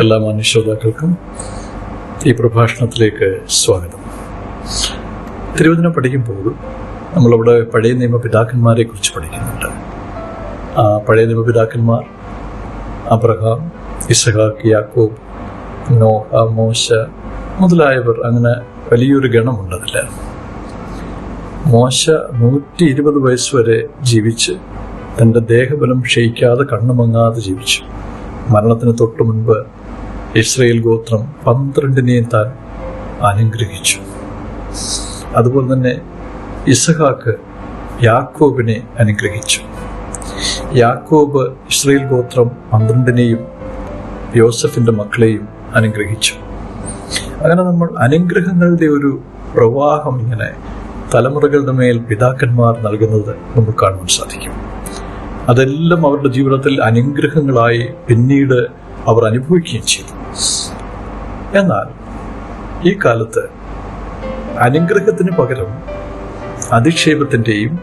എല്ലാ മാന്യശ്രോതാക്കൾക്കും ഈ പ്രഭാഷണത്തിലേക്ക് സ്വാഗതം. തിരുവചനം പഠിക്കുമ്പോൾ നമ്മളവിടെ പഴയ നിയമ പിതാക്കന്മാരെ കുറിച്ച് പഠിക്കുന്നുണ്ട്. ആ പഴയ നിയമ പിതാക്കന്മാർ അബ്രഹാം ഇസഹാക്ക് യാക്കോബ് നോഹ മോശ മുതലായവർ അങ്ങനെ വലിയൊരു ഗണമുണ്ട് അതിൽ മോശ നൂറ്റി ഇരുപത് വയസ്സ് വരെ ജീവിച്ച് തന്റെ ദേഹബലം ക്ഷയിക്കാതെ കണ്ണുമങ്ങാതെ ജീവിച്ചു. മരണത്തിന് തൊട്ടു മുൻപ് ഇസ്രയേൽ ഗോത്രം പന്ത്രണ്ടിനെയും താൻ അനുഗ്രഹിച്ചു. അതുപോലെ തന്നെ ഇസഹാക്ക് യാക്കോബിനെ അനുഗ്രഹിച്ചു. യാക്കോബ് ഇസ്രയേൽ ഗോത്രം പന്ത്രണ്ടിനെയും യോസഫിന്റെ മക്കളെയും അനുഗ്രഹിച്ചു. അങ്ങനെ നമ്മൾ അനുഗ്രഹങ്ങളുടെ ഒരു പ്രവാഹം ഇങ്ങനെ തലമുറകളുടെ മേൽ പിതാക്കന്മാർ നൽകുന്നത് നമുക്ക് കാണുവാൻ സാധിക്കും. അതെല്ലാം അവരുടെ ജീവിതത്തിൽ അനുഗ്രഹങ്ങളായി പിന്നീട് അവർ അനുഭവിക്കുകയും ചെയ്തു. എന്നാൽ ഈ കാലത്ത് അനുഗ്രഹത്തിന് പകരം അധിക്ഷേപത്തിന്റെയും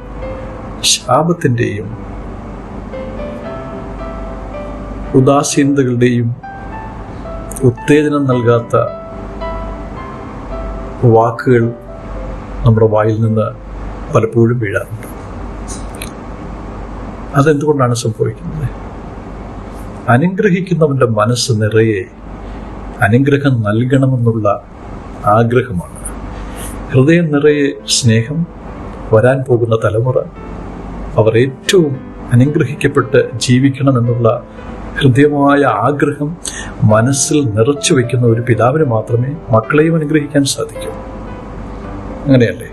ശാപത്തിന്റെയും ഉദാസീനതകളുടെയും ഉത്തേജനം നൽകാത്ത വാക്കുകൾ നമ്മുടെ വായിൽ നിന്ന് പലപ്പോഴും വീഴാറുണ്ട്. അതെന്തുകൊണ്ടാണ് സംഭവിക്കുന്നത്? അനുഗ്രഹിക്കുന്നവന്റെ മനസ്സ് നിറയെ അനുഗ്രഹം നൽകണമെന്നുള്ള ആഗ്രഹമാണ്. ഹൃദയം നിറയെ സ്നേഹം വരാൻ പോകുന്ന തലമുറ അവർ ഏറ്റവും അനുഗ്രഹിക്കപ്പെട്ട് ജീവിക്കണമെന്നുള്ള ഹൃദ്യമായ ആഗ്രഹം മനസ്സിൽ നിറച്ചു വെക്കുന്ന ഒരു പിതാവിന് മാത്രമേ മക്കളെയും അനുഗ്രഹിക്കാൻ സാധിക്കൂ. അങ്ങനെയല്ലേ?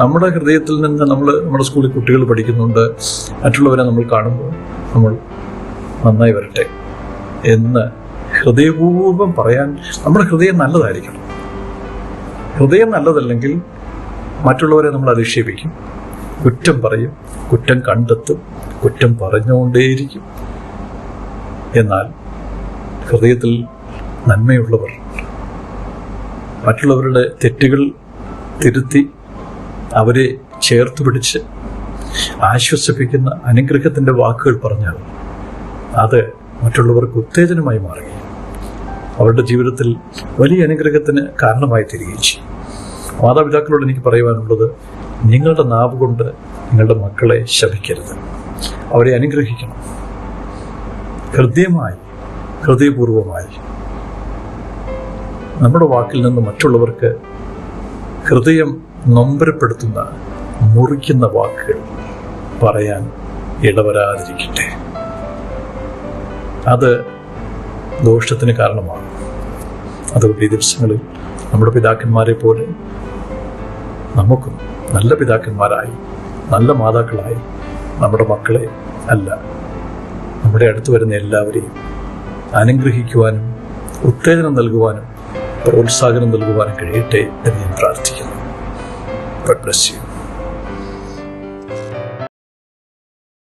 നമ്മുടെ ഹൃദയത്തിൽ നിന്ന് നമ്മൾ നമ്മുടെ സ്കൂളിൽ കുട്ടികൾ പഠിക്കുന്നുണ്ട്. മറ്റുള്ളവരെ നമ്മൾ കാണുമ്പോൾ നമ്മൾ നന്നായി വരട്ടെ എന്ന് ഹൃദയപൂർവം പറയാൻ നമ്മുടെ ഹൃദയം നല്ലതായിരിക്കണം. ഹൃദയം നല്ലതല്ലെങ്കിൽ മറ്റുള്ളവരെ നമ്മൾ അധിക്ഷേപിക്കും. കുറ്റം പറയും കുറ്റം കണ്ടെത്തും കുറ്റം പറഞ്ഞുകൊണ്ടേയിരിക്കും. എന്നാൽ ഹൃദയത്തിൽ നന്മയുള്ളവർ മറ്റുള്ളവരുടെ തെറ്റുകൾ തിരുത്തി അവരെ ചേർത്ത് പിടിച്ച് ആശ്വസിപ്പിക്കുന്ന അനുഗ്രഹത്തിന്റെ വാക്കുകൾ പറഞ്ഞാൽ അത് മറ്റുള്ളവർക്ക് ഉത്തേജനമായി മാറുകയും അവരുടെ ജീവിതത്തിൽ വലിയ അനുഗ്രഹത്തിന് കാരണമായി തീരുകയും ചെയ്യും. മാതാപിതാക്കളോട് എനിക്ക് പറയുവാനുള്ളത് നിങ്ങളുടെ നാവ് കൊണ്ട് നിങ്ങളുടെ മക്കളെ ശപിക്കരുത്. അവരെ അനുഗ്രഹിക്കണം. ഹൃദ്യമായി ഹൃദയപൂർവമായി നമ്മുടെ വാക്കിൽ നിന്ന് മറ്റുള്ളവർക്ക് ഹൃദയം നൊമ്പരപ്പെടുത്തുന്ന മുറിക്കുന്ന വാക്കുകൾ പറയാൻ ഇടവരാതിരിക്കട്ടെ. അത് ദോഷത്തിന് കാരണമാണ് അതുകൊണ്ട് ഈ ദിവസങ്ങളിൽ നമ്മുടെ പിതാക്കന്മാരെ പോലെ നമുക്കും നല്ല പിതാക്കന്മാരായി നല്ല മാതാക്കളായി നമ്മുടെ മക്കളെ അല്ല നമ്മുടെ അടുത്ത് വരുന്ന എല്ലാവരെയും അനുഗ്രഹിക്കുവാനും ഉത്തേജനം നൽകുവാനും പ്രോത്സാഹനം നൽകുവാനും കഴിയട്ടെ എന്ന് ഞാൻ പ്രാർത്ഥിക്കുന്നു God bless you.